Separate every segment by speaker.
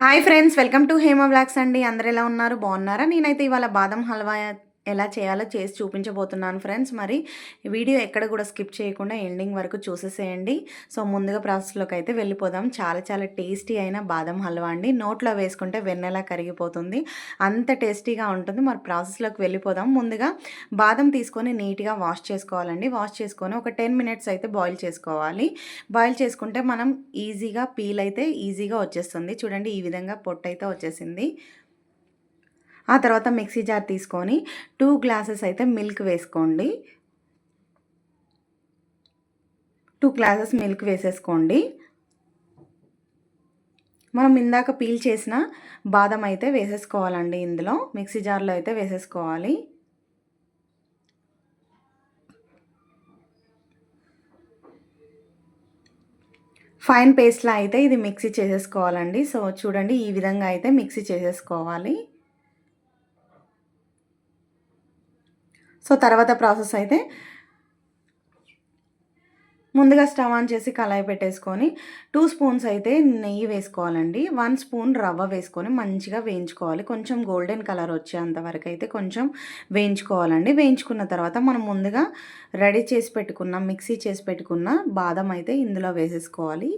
Speaker 1: Hi friends welcome to Hema blogs అండి. అందరు ఎలా ఉన్నారు? బాగున్నారా? నేనైతే ఇవాళ బాదం హల్వా ఎలా చేయాలో చేసి చూపించబోతున్నాను ఫ్రెండ్స్. మరి వీడియో ఎక్కడ కూడా స్కిప్ చేయకుండా ఎండింగ్ వరకు చూసేసేయండి. సో ముందుగా ప్రాసెస్లోకి అయితే వెళ్ళిపోదాం. చాలా చాలా టేస్టీ అయిన బాదం హల్వా అండి. నోట్లో వేసుకుంటే వెన్నెలా కరిగిపోతుంది. అంత టేస్టీగా ఉంటుంది. మరి ప్రాసెస్లోకి వెళ్ళిపోదాం. ముందుగా బాదం తీసుకొని నీట్గా వాష్ చేసుకోవాలండి. వాష్ చేసుకొని ఒక టెన్ మినిట్స్ అయితే బాయిల్ చేసుకోవాలి. బాయిల్ చేసుకుంటే మనం ఈజీగా పీల్ అయితే ఈజీగా వచ్చేస్తుంది. చూడండి ఈ విధంగా పొట్టు అయితే వచ్చేసింది. ఆ తర్వాత మిక్సీ జార్ తీసుకొని టూ గ్లాసెస్ అయితే మిల్క్ వేసుకోండి. టూ గ్లాసెస్ మిల్క్ వేసేసుకోండి. మనం ఇందాక పీల్ చేసిన బాదం అయితే వేసేసుకోవాలండి ఇందులో. మిక్సీ జార్లో అయితే వేసేసుకోవాలి. ఫైన్ పేస్ట్లా అయితే ఇది మిక్సీ చేసేసుకోవాలండి. సో చూడండి ఈ విధంగా అయితే మిక్సీ చేసేసుకోవాలి. సో తర్వాత ప్రాసెస్ అయితే ముందుగా స్టవ్ ఆన్ చేసి కళాయి పెట్టేసుకొని టూ స్పూన్స్ అయితే నెయ్యి వేసుకోవాలండి. వన్ స్పూన్ రవ్వ వేసుకొని మంచిగా వేయించుకోవాలి. కొంచెం గోల్డెన్ కలర్ వచ్చేంత వరకు అయితే కొంచెం వేయించుకోవాలండి. వేయించుకున్న తర్వాత మనం ముందుగా రెడీ చేసి పెట్టుకున్న మిక్సీ చేసి పెట్టుకున్న బాదం అయితే ఇందులో వేసేసుకోవాలి.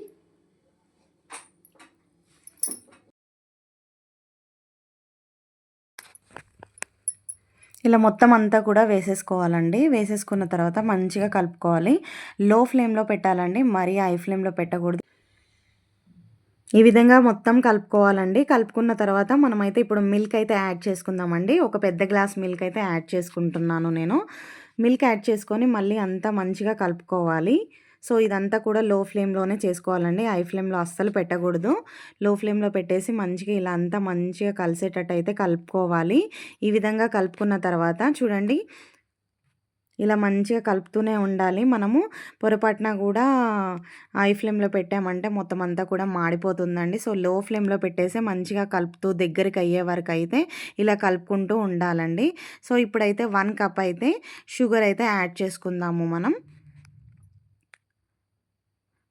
Speaker 1: ఇలా మొత్తం అంతా కూడా వేసేసుకోవాలండి. వేసేసుకున్న తర్వాత మంచిగా కలుపుకోవాలి. లో ఫ్లేమ్లో పెట్టాలండి. మరీ హై ఫ్లేమ్లో పెట్టకూడదు. ఈ విధంగా మొత్తం కలుపుకోవాలండి. కలుపుకున్న తర్వాత మనమైతే ఇప్పుడు మిల్క్ అయితే యాడ్ చేసుకుందామండి. ఒక పెద్ద గ్లాస్ మిల్క్ అయితే యాడ్ చేసుకుంటున్నాను నేను. మిల్క్ యాడ్ చేసుకొని మళ్ళీ అంతా మంచిగా కలుపుకోవాలి. సో ఇదంతా కూడా లో ఫ్లేమ్లోనే చేసుకోవాలండి. హై ఫ్లేమ్లో అస్సలు పెట్టకూడదు. లో ఫ్లేమ్లో పెట్టేసి మంచిగా ఇలా అంతా మంచిగా కలిసేటట్టు అయితే కలుపుకోవాలి. ఈ విధంగా కలుపుకున్న తర్వాత చూడండి ఇలా మంచిగా కలుపుతూనే ఉండాలి. మనము పొరపాటున కూడా హై ఫ్లేమ్లో పెట్టామంటే మొత్తం అంతా కూడా మాడిపోతుందండి. సో లో ఫ్లేమ్లో పెట్టేసి మంచిగా కలుపుతూ దగ్గరికి అయ్యే వరకు అయితే ఇలా కలుపుకుంటూ ఉండాలండి. సో ఇప్పుడైతే వన్ కప్ అయితే షుగర్ అయితే యాడ్ చేసుకుందాము మనం.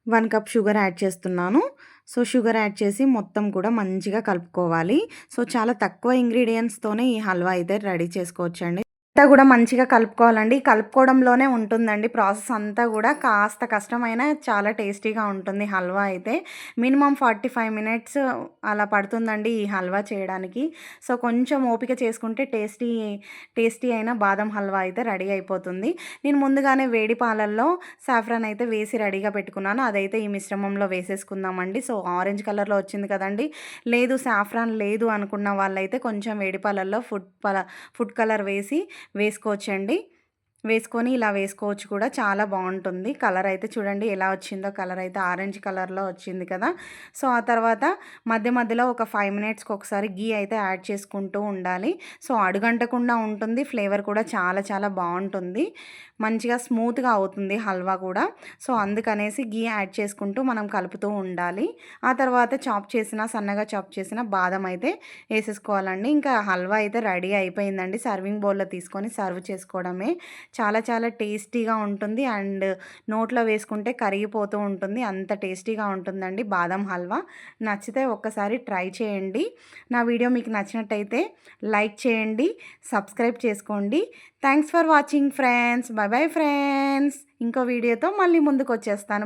Speaker 1: వన్ కప్ షుగర్ యాడ్ చేస్తున్నాను. సో షుగర్ యాడ్ చేసి మొత్తం కూడా మంచిగా కలుపుకోవాలి. సో చాలా తక్కువ ఇంగ్రీడియంట్స్తోనే ఈ హల్వా అయితే రెడీ చేసుకోవచ్చండి. అంతా కూడా మంచిగా కలుపుకోవాలండి. కలుపుకోవడంలోనే ఉంటుందండి ప్రాసెస్ అంతా కూడా. కాస్త కష్టమైన చాలా టేస్టీగా ఉంటుంది హల్వా అయితే. మినిమం ఫార్టీ ఫైవ్ మినిట్స్ అలా పడుతుందండి ఈ హల్వా చేయడానికి. సో కొంచెం ఓపిక చేసుకుంటే టేస్టీ టేస్టీ అయిన బాదం హల్వా అయితే రెడీ అయిపోతుంది. నేను ముందుగానే వేడి పాలల్లో సాఫ్రాన్ అయితే వేసి రెడీగా పెట్టుకున్నాను. అదైతే ఈ మిశ్రమంలో వేసేసుకుందామండి. సో ఆరెంజ్ కలర్లో వచ్చింది కదండి. లేదు సాఫ్రాన్ లేదు అనుకున్న వాళ్ళైతే కొంచెం వేడి పాలల్లో ఫుడ్ ఫుడ్ కలర్ వేసి వేసుకోవచ్చండి. వేసుకొని ఇలా వేసుకోవచ్చు కూడా. చాలా బాగుంటుంది. కలర్ అయితే చూడండి ఎలా వచ్చిందో. కలర్ అయితే ఆరెంజ్ కలర్లో వచ్చింది కదా. సో ఆ తర్వాత మధ్య మధ్యలో ఒక ఫైవ్ మినిట్స్కి ఒకసారి గీ అయితే యాడ్ చేసుకుంటూ ఉండాలి. సో అడుగంటకుండా ఉంటుంది. ఫ్లేవర్ కూడా చాలా చాలా బాగుంటుంది. మంచిగా స్మూత్గా అవుతుంది హల్వా కూడా. సో అందుకనేసి గీ యాడ్ చేసుకుంటూ మనం కలుపుతూ ఉండాలి. ఆ తర్వాత చాప్ చేసిన సన్నగా చాప్ చేసిన బాదం అయితే వేసేసుకోవాలండి. ఇంకా హల్వా అయితే రెడీ అయిపోయిందండి. సర్వింగ్ బౌల్లో తీసుకొని సర్వ్ చేసుకోవడమే. చాలా చాలా టేస్టీగా ఉంటుంది. అండ్ నోట్లో వేసుకుంటే కరిగిపోతూ ఉంటుంది. అంత టేస్టీగా ఉంటుందండి బాదం హల్వా. నచ్చితే ఒక్కసారి ట్రై చేయండి. నా వీడియో మీకు నచ్చినట్టయితే లైక్ చేయండి సబ్స్క్రైబ్ చేసుకోండి. Thanks for watching friends. Bye bye friends. ఇంకో వీడియోతో మళ్ళీ ముందుకు వచ్చేస్తాను.